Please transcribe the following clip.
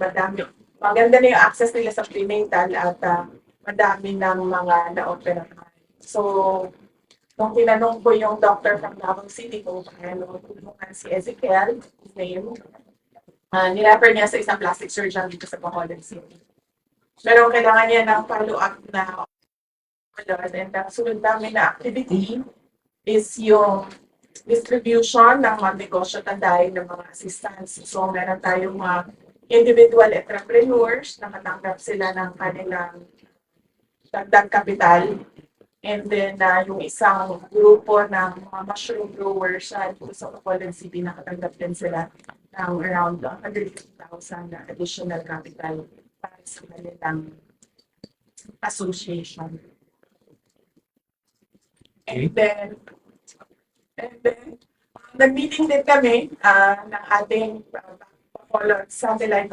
madami. Maganda na yung access nila sa prenatal at ah, madami ng mga na-operahan. So, nung tinanong ko yung doctor from Davao City kung paano tulungan si Ezekiel, his name, uh, nirefer niya sa isang plastic surgeon dito sa Bacolod City. Pero kailangan niya ng follow-up na and ang sunod namin na activity is yung distribution ng mga negosyo tandahin ng mga assistance. So, meron tayong mga individual entrepreneurs, nakatanggap sila ng kanilang dagdag kapital. And then, na yung isang grupo ng mga mushroom growers na dito sa Bacolod City, nakatanggap din sila ng around 150,000 na additional capital para sa kanilang association. And then, and then, nag-meeting din kami ah, ng ating uh, Bacolod Satellite